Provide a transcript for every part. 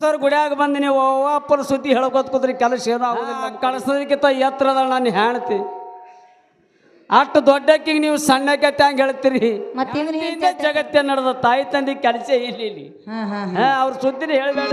Sir ಗುಡಿಯಾಗ ಬಂದು ನೀವು ಅಪ್ಪನ ಸುದ್ದಿ ಹೇಳ್ಕೋತ ಕೂತ್ರಿ ಕೆಲಸ ಏನೋ ಕಳಿಸೋದಕ್ಕಿಂತ ಎತ್ತರದ ನಾನು ಹೆಣ್ತಿ ಅಷ್ಟು ದೊಡ್ಡಕ್ಕಿಗೆ ನೀವು ಸಣ್ಣಕ್ಕೆ ಹಂಗೆ ಹೇಳ್ತೀರಿ? ಜಗತ್ತೇ ನಡೆದ ತಾಯಿ ತಂದೆ ಕೆಲಸ ಇಲ್ಲಿ ಅವ್ರ ಸುದ್ದಿನ ಹೇಳಬೇಡ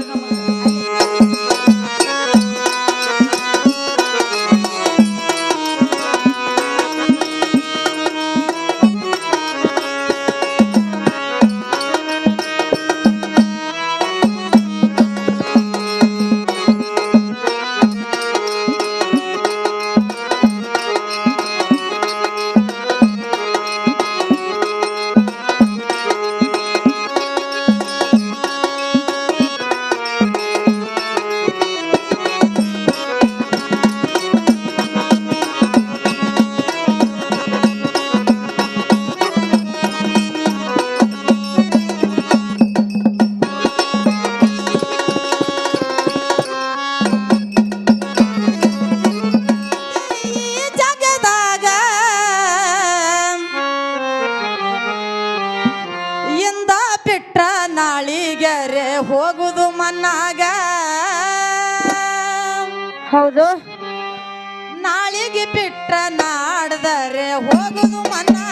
ನಾಳಿಗೆ ನಾಡದರೆ ಹೋಗುದು ಮನ್ನಾಗ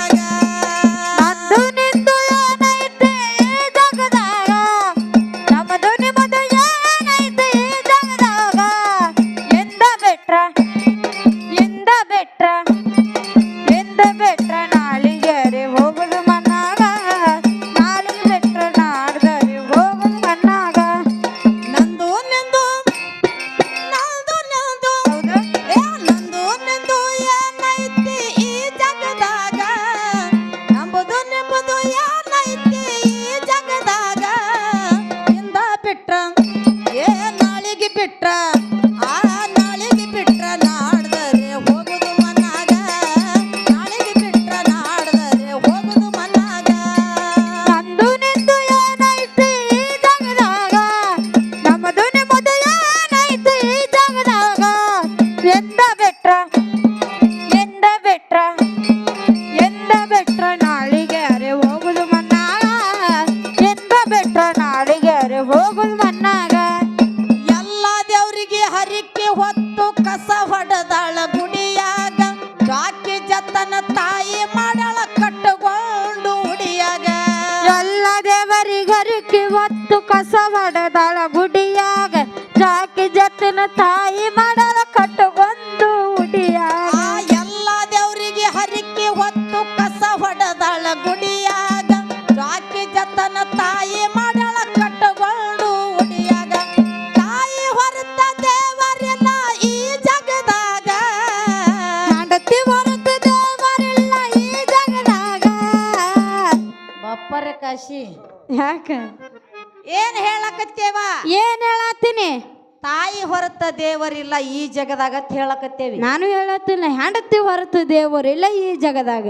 ಒತ್ತು ಕಸ ಹೊಡೆದಾಳ ಗುಡಿಯಾಗ ಜಾಕಿ ಜತ್ತಿನ ತಾಯಿ ಮಾಡಲ ಕಟ್ಟುಗೊಂದು ಉಡಿಯಾಗ. ಎಲ್ಲ ದೇವರಿಗೆ ಹರಿಕೆ ಹೊತ್ತು ಕಸ ಹೊಡೆದಾಳ ಗುಡಿಯಾಗ ಜಾಕಿ ಜತನ ತಾಯಿ ಮಾಡಲ ಕಟ್ಟುಕೊಂಡು ಉಡಿಯಾಗ. ತಾಯಿ ಹೊರತ ದೇವರಿಲ್ಲ ಈ ಜಗದಾಗ. ಹೆಂಡತಿ ಹೊರತ ದೇವರಿಲ್ಲ ಈ ಜಗದಾಗ. ಬಪ್ಪರ ಕಾಶಿ ಯಾಕ? ಏನ್ ಹೇಳಕತ್ತೇವ? ಏನ್ ಹೇಳತ್ತೀನಿ? ತಾಯಿ ಹೊರತ ದೇವರಿಲ್ಲ ಈ ಜಗದಾಗ ಅಂತ ಹೇಳಕತ್ತೇವಿ. ನಾನು ಹೇಳತ್ತಿಲ್ಲ ಹೆಂಡತಿ ಹೊರತು ದೇವರಿಲ್ಲ ಈ ಜಗದಾಗ.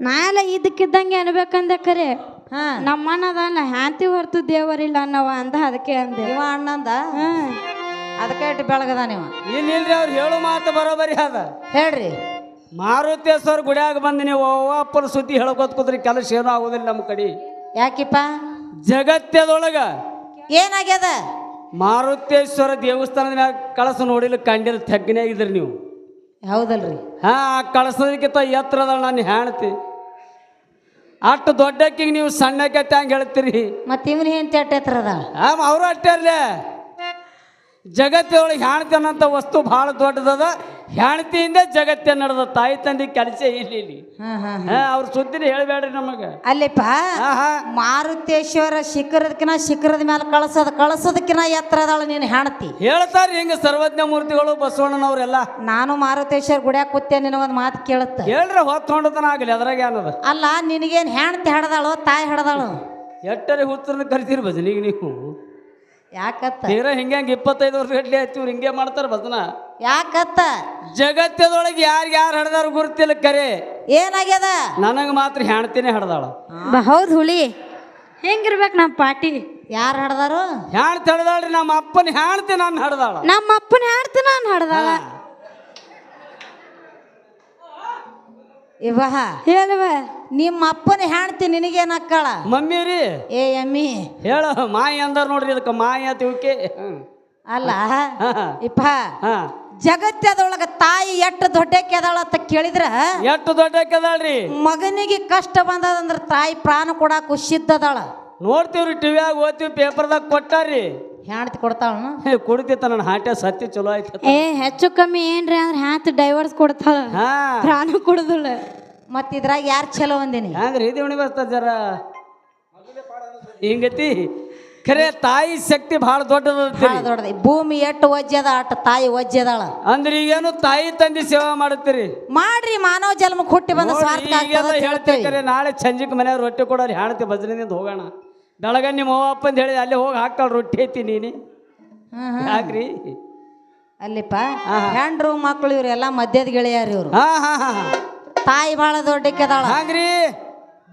ನಾನೆಲ್ಲ ಇದಕ್ಕಿದ್ದಂಗೆ ಅನ್ಬೇಕಂದೆ ಕರೆ. ಹಾ. ನಮ್ಮ ಅಣ್ಣದಲ್ಲ ಹ್ಯಾಂತಿ ಹೊರತು ದೇವರಿಲ್ಲ ಅನ್ನವ ಅಂದ ಅದಕ್ಕೆ ಅಂದೆ. ಇವ ಅಣ್ಣಂದ? ಹ್ಮ್ ಅದಕ್ಕೆ ಇಟ್ಟು ಬೆಳಗದ ನೀವು? ಅವ್ರು ಹೇಳು ಮಾತು ಬರೋಬರಿ ಅದ. ಹೇಳ್ರಿ. ಮಾರುತೇಶ್ವರ ಗುಡಿಯಾಗ ಬಂದು ನೀವು ಅಪ್ಪನ ಸುದ್ದಿ ಹೇಳ್ಕೊತ ಕೂತ್ರಿ ಕೆಲಸ ಏನೂ ಆಗೋದಿಲ್ಲ ನಮ್ಮ ಕಡೆ. ಯಾಕಿಪ್ಪ? ಜಗತ್ತದೊಳಗ ಏನಾಗ್ಯದ? ಮಾರುತೇಶ್ವರ ದೇವಸ್ಥಾನದ ಮ್ಯಾಗ ಕಳಸ ನೋಡಿಲ್ಲ ಕಂಡಿಲ್ಲ ತೆಗ್ಗಿನಾಗಿದ್ರಿ ನೀವು. ಹೌದಲ್ರಿ. ಹಾ ಆ ಕಳಸದಕ್ಕಿಂತ ಎತ್ತರದ ನಾನು ಹೇಳ್ತಿ ಅಷ್ಟು ದೊಡ್ಡಕ್ಕಿಗೆ ನೀವು ಸಣ್ಣಕ್ಕೆ ಹಂಗೆ ಹೇಳ್ತೀರಿ? ಮತ್ತೆ ಇವ್ನು ಏನ್ ಎತ್ತರದ ಆ ಅವರು ಅಷ್ಟೇ ಅಲ್ಲೇ. ಜಗತ್ತೊಳಗೆ ಹೆಣ್ತಿ ಅನ್ನೋಂಥ ವಸ್ತು ಭಾಳ ದೊಡ್ಡದದ. ಹೆಣ್ತಿಯಿಂದ ಜಗತ್ತೇ ನಡೆದ ತಾಯಿ ತಂದೆ ಕೆಲಸ ಇಲ್ಲಿ ಅವ್ರ ಸುದ್ದಿನ ಹೇಳಬೇಡ್ರಿ ನಮಗೆ. ಅಲ್ಲಿಪ್ಪ ಮಾರುತೇಶ್ವರ ಶಿಖರದಕ್ಕಿನ ಶಿಖರದ ಮೇಲೆ ಕಳಸದ ಎತ್ತರ ಅದಾಳ ನೀನು ಹೆಣತಿ ಹೇಳ್ತಾರ ಹಿಂಗ ಸರ್ವಜ್ಞ ಮೂರ್ತಿಗಳು ಬಸವಣ್ಣನವ್ರೆಲ್ಲ. ನಾನು ಮಾರುತೇಶ್ವರ ಗುಡ್ಯಾಗ ಕೂತೆ ನಿನಗೊಂದು ಮಾತು ಕೇಳುತ್ತ. ಹೇಳ್ರಿ ಹೊತ್ತೊಂಡತನ ಆಗಲಿ ಅದ್ರಾಗ ಏನದ? ಅಲ್ಲ ನಿನಗೇನು ಹೆಣತಿ ಹಡದಾಳು ತಾಯಿ ಹಡದಾಳು ಎಟ್ಟರೆ ಹುತ್ತರನ್ನ ಕರಿತೀರಿ ಭಜನಿಗೆ ನೀವು? ಯಾಕತ್ತ? ತೀರಾ ಹಿಂಗೆ ಹಂಗೆ ಇಪ್ಪತ್ತೈದು ವರ್ಷ ಗಟ್ಲೆ ಹಚ್ಚಿವ್ರು ಹಿಂಗೆ ಮಾಡ್ತಾರೆ ಬದನ. ಯಾಕತ್ತ? ಜಗತ್ತದೊಳಗೆ ಯಾರು ಯಾರು ಹಡ್ದಾರ ಗುರುತಿಲ್ಲ ಕರೆ. ಏನಾಗ್ಯದ? ನನಗೆ ಮಾತ್ರ ಹೆಣ್ತಿನೇ ಹಡ್ದಾಳ. ಹೌದು ಹುಳಿ ಹೆಂಗಿರ್ಬೇಕು ನಮ್ಮ ಪಾಟಿ? ಯಾರು ಹಡ್ದಾರು? ಹೆಣ್ತಿ ಹಡ್ದಾಳ್ರಿ ನಮ್ಮ ಅಪ್ಪನ ಹೆಣ್ತಿ ನಾನು ಹಡ್ದಾಳ. ನಮ್ಮ ಅಪ್ಪನ ಹೆಣ್ತಿ ನಾನು ಹಾಡ್ದಾಳ. ಇವ ಹೇಳುವ. ನಿಮ್ಮ ಅಪ್ಪನ ಹೆಣ್ತಿ ನಿನಗೇನಕ್ಕಳ? ಮಮ್ಮಿ ರೀ. ಏ ಎಮ್ಮಿ. ಹೇಳ ಮಾಯ ಅಂದಾರ ನೋಡ್ರಿ ಇದಕ್ಕೆ ಮಾಯ ತಿಳ್ಕೆ ಅಲ್ಲ ಇಪ್ಪ ಹಾ. ಜಗತ್ತದೊಳಗ ತಾಯಿ ಎಷ್ಟು ದೊಡ್ಡ ಅದಾಳ ಅಂತ ಕೇಳಿದ್ರ? ಎಷ್ಟು ದೊಡ್ಡ ಕೆದಾಳ್ರಿ ಮಗನಿಗೆ ಕಷ್ಟ ಬಂದದಂದ್ರ ತಾಯಿ ಪ್ರಾಣ ಕೊಡಾಕ ಖುಷಿದ್ದದಾಳ ನೋಡ್ತೀವ್ರಿ ಟಿವಿಯಾಗ ಓದ್ತೀವಿ ಪೇಪರ್ದಾಗ ಕೊಟ್ಟಾರ್ರಿ ಹೆಣ್ತಿ ಕೊಡ್ತಾವನು ಹೇ ಕುಡಿತಿತ್ತ ನನ್ನ ಹಾಟೆ ಸತ್ಯ ಚಲೋ ಆಯ್ತು ಏ ಹೆಚ್ಚು ಕಮ್ಮಿ ಏನ್ರಿ ಅಂದ್ರೆ ಹ್ಯಾತ್ ಡೈವರ್ಸ್ ಕೊಡ್ತಾಳ. ಹಾ. ಪ್ರಾಣ ಕೊಡುದಿಲ್ಲ. ಮತ್ ಇದ್ರಾಗ ಯಾರು ಚಲೋ ಅಂದಿನಿ? ಹಂಗ್ರಿ ಇದು ಬರ್ತದ ಜರ. ಹಿಂಗತಿ? ಖರೆ ತಾಯಿ ಶಕ್ತಿ ಬಹಳ ದೊಡ್ಡದ ಭಾಳ ದೊಡ್ಡದ. ಭೂಮಿ ಎಷ್ಟು ಒಜ್ಜದ ಅಟ್ ತಾಯಿ ಒಜ್ಜದಾಳ. ಅಂದ್ರೆ ಈಗೇನು ತಾಯಿ ತಂದೆ ಸೇವಾ ಮಾಡುತ್ತೀರಿ? ಮಾಡ್ರಿ ಮಾನವ ಜನ್ಮಕ್ಕೆ ಹುಟ್ಟಿ ಬಂದ ಸ್ವಾರ್ಥ ಆಗ್ತದ ಅಂತ ಹೇಳ್ತೀವಿ ಹೇಳ್ತೇವಿ. ಖರೆ ನಾಳೆ ಸಂಜೆಗೆ ಮನೆಯವ್ರು ರೊಟ್ಟಿ ಕೊಡೋರು ಹೇಳ್ತಿ ಭಜನೆಯಿಂದ ಹೋಗೋಣ. ಬೆಳಗ ನಿಮ್ಮ ಅವ್ವ ಅಂತ ಹೇಳಿದ ಅಲ್ಲಿ ಹೋಗಿ ಹಾಕ್ತಾಳ ರೊಟ್ಟಿ ಐತಿ ನೀನು. ಹಾಕ್ರಿ. ಯಾಕ್ರಿ? ಅಲ್ಲಿಪ್ಪ ಹೆಂಡ್ರು ಮಕ್ಕಳು ಇವ್ರೆಲ್ಲ ಮದ್ಯದ ಗೆಳೆಯರು ಇವ್ರು. ಹಾ ಹಾ. ತಾಯಿ ಭಾಳ ದೊಡ್ಡಕ್ಕೆದಾಳ ಹಂಗ್ರಿ?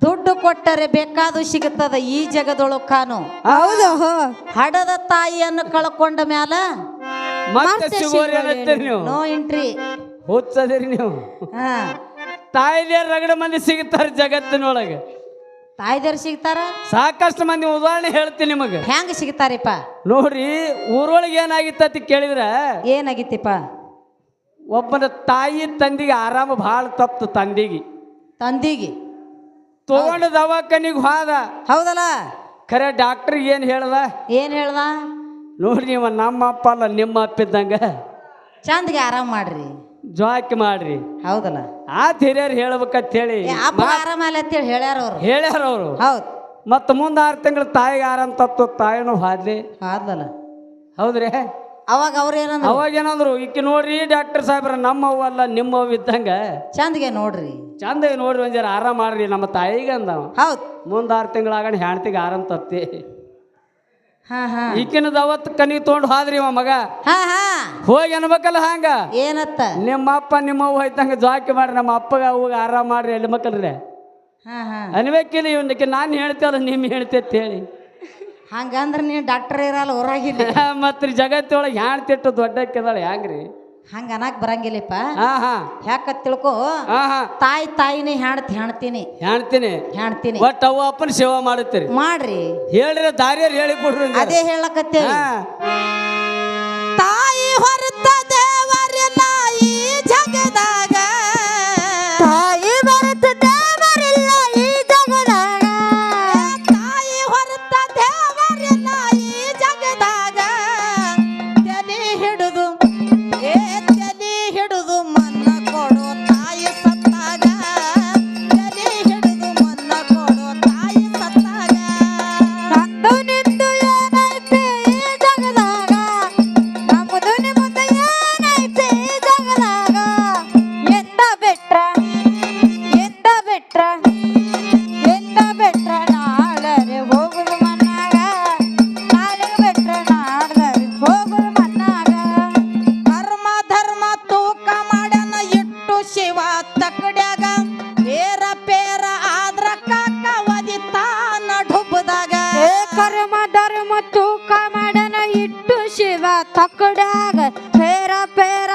ದುಡ್ಡು ಕೊಟ್ಟರೆ ಬೇಕಾದು ಸಿಗುತ್ತದ ಈ ಜಗದೊಳಗ್ ಕಾನು. ಹೌದು ಹಡದ ತಾಯಿಯನ್ನು ಕಳ್ಕೊಂಡ ಮ್ಯಾಲ ಮತ್ತೆ ಸಿಗೋರಿ ಅನ್ನತ್ತೀರಿ ನೀವು? No entry. ಹುಚ್ಚದಿರಿ ನೀವು. ಹಾ. ತಾಯಿದೇ ರಗಡ ಮಂದಿ ಸಿಗುತ್ತಾರೆ ಜಗತ್ತಿನೊಳಗೆ. ತಾಯಿದವ್ರು ಸಿಗ್ತಾರ? ಸಾಕಷ್ಟು ಮಂದಿ ಉದಾಹರಣೆ ಹೇಳ್ತೀನಿ ನಿಮಗೆ. ಹೆಂಗ್ ಸಿಗ್ತಾರಿಪ್ಪ? ನೋಡ್ರಿ ಊರೊಳಗೆ ಏನಾಗಿತ್ತ ಅಂತ ಕೇಳಿದ್ರೆ ಏನಾಗಿತ್ತಿಪ್ಪ? ಒಬ್ಬನ ತಾಯಿ ತಂದಿಗೆ ಆರಾಮ ಭಾಳ ತಪ್ಪು ತಂದಿಗೆ. ತಂದಿಗೆ? ತಗೊಂಡು ದವಾಖಾನಿಗೆ ಹೋದ. ಹೌದಲ್ಲ? ಖರೆ ಡಾಕ್ಟರ್ ಏನು ಹೇಳ್ದ? ಏನ್ ಹೇಳ್ದ? ನೋಡ್ರಿ ನೀವು ನಮ್ಮ ಅಪ್ಪ ಅಲ್ಲ ನಿಮ್ಮ ಅಪ್ಪ ಇದ್ದಂಗ. ಚಂದ್ಗೆ ಆರಾಮ್ ಮಾಡ್ರಿ. ಜೋಕಿ ಮಾಡ್ರಿ. ಹೌದಲ್ಲ? ಆ ಹಿರಿಯರು ಹೇಳ್ಬೇಕಂತ ಹೇಳಿ ಅಪ್ಪ ಆರಾಮಲ್ಲ ಅಂತೇಳಿ ಹೇಳ್ಯಾರ ಅವ್ರು. ಹೇಳ್ಯಾರ ಅವರು. ಹೌದು. ಮತ್ತು ಮುಂದೆ ಆರು ತಿಂಗಳು ತಾಯಿಗೆ ಆರಾಮ್ ತತ್ತು ತಾಯಿನೂ ಹಾದ್ಲಿ. ಹಾದ್ಲಲ್ಲ? ಹೌದ್ರಿ? ಅವಾಗ ಅವ್ರ ಏನಂದ್ರು? ಅವಾಗ ಏನಂದ್ರು ಈಕಿ ನೋಡ್ರಿ ಡಾಕ್ಟರ್ ಸಾಹೇಬ್ರ ನಮ್ಮ ಅವ್ವ ಅಲ್ಲ ನಿಮ್ಮ ಅವ್ ಇದ್ದಂಗ. ಚಂದಗೆ ನೋಡ್ರಿ. ಚಂದ ನೋಡ್ರಿ ಒಂದ್ ಜರ ಆರಾಮ್ ಮಾಡ್ರಿ ನಮ್ಮ ತಾಯಿಗೆ ಅಂದವ ಹೌದ್. ಮುಂದ ಆರು ತಿಂಗಳಾಗಣ ಹೆಣ್ತಿಗೆ ಆರಾಮ್ ತತ್ತಿ. ಈಕಿನ ದಾವತ್ ಕನಿ ತೊಗೊಂಡು ಹೋದ್ರಿ ಇವ ಮಗ. ಹಾ ಹಾ. ಹೋಗಿ ಅನ್ಬೇಕಲ್ಲ ಹಂಗ? ಏನತ್ತ? ನಿಮ್ಮ ಅಪ್ಪ ನಿಮ್ಮ ಅವ್ವ ಹೋಯ್ತಂಗ ಜಾಕಿ ಮಾಡ್ರಿ ನಮ್ಮ ಅಪ್ಪಗ ಅವ್ಗ ಆರಾಮ್ ಮಾಡ್ರಿ ಎಲ್ಲಿ ಮಕ್ಕಳ್ರೆ. ಹಾ ಹಾ. ಅನ್ಬೇಕಿಲ್ಲ ಇವನಕ್ಕೆ ನಾನು ಹೇಳ್ತೇವಲ್ಲ ನಿಮ್ ಹೇಳ್ತೇತ್ ಹೇಳಿ. ಹಂಗಂದ್ರೆ ನೀವು ಡಾಕ್ಟರ್ ಇರಲ್ಲ ಊರಾಗಿಲ್ಲ ಮತ್ತೆ ಜಗತ್ತೊಳಗೆ ಹೆಣ್ತಿಟ್ಟು ದೊಡ್ಡಕ್ಕಿದಾಳೆ ಹ್ಯಾಂಗ್ರಿ ಹಂಗ ಅನ್ನಕ್ ಬರಂಗಿಲ್ಲಪ್ಪ. ಯಾಕ ತಿಳ್ಕೋ? ತಾಯಿ ತಾಯಿನೇ ಹೆಣ್ತಿ ಹೆಣ್ತೀನಿ. ಹೆಣ್ತೀನಿ. ಹೆಣ್ತೀನಿ. ಒಟ್ಟ ಅವ್ವ ಅಪ್ಪನ ಸೇವಾ ಮಾಡುತ್ತೀರಿ ಮಾಡ್ರಿ. ಹೇಳಿರ ದಾರಿಯರ್ ಹೇಳಿ ಕೊಡ್ರಿ. ಅದೇ ಹೇಳಕತ್ತೇವಿ ತೂಕ ಮಾಡನ ಇಟ್ಟು ಶಿವ ತಕ್ಕಡಾಗ ಪೇರ ಪೇರ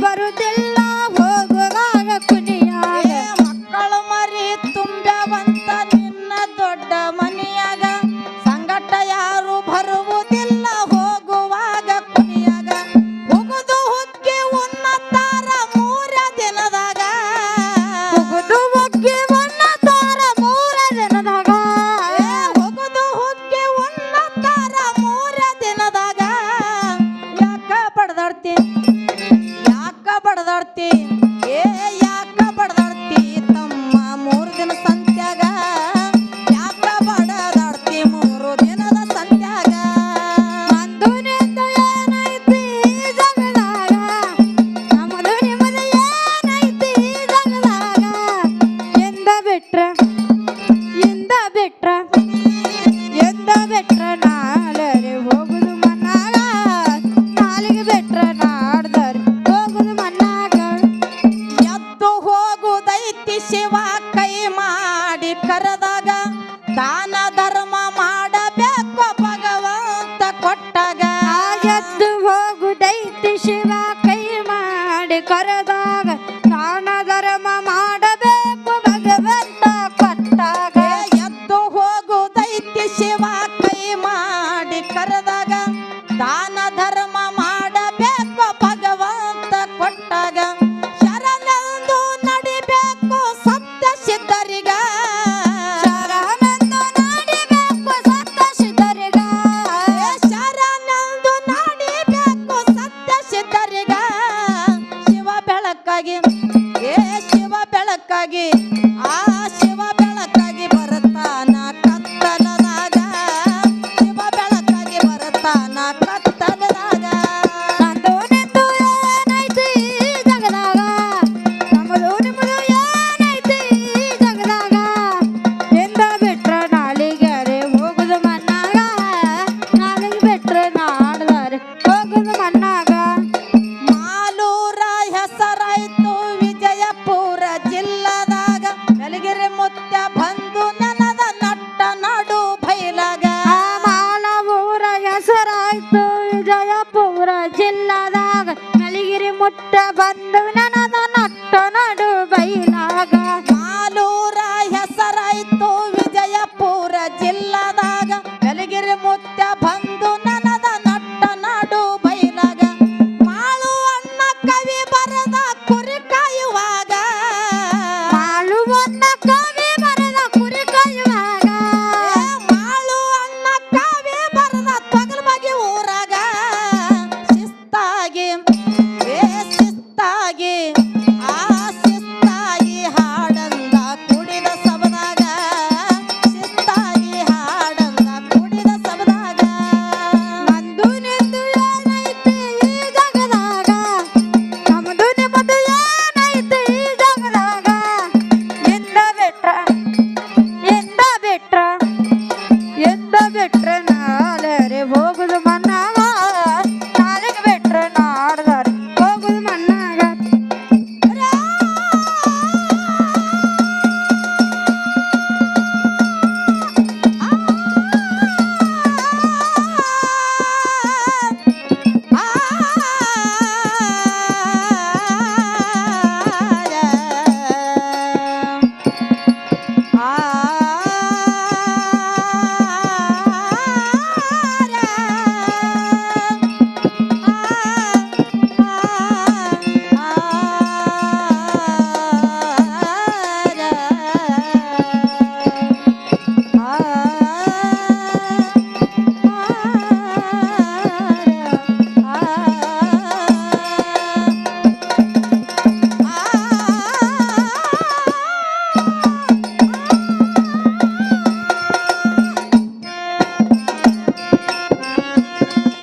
বারো তেল ಏ ಶಿವ ಬೆಳಕಾಗಿ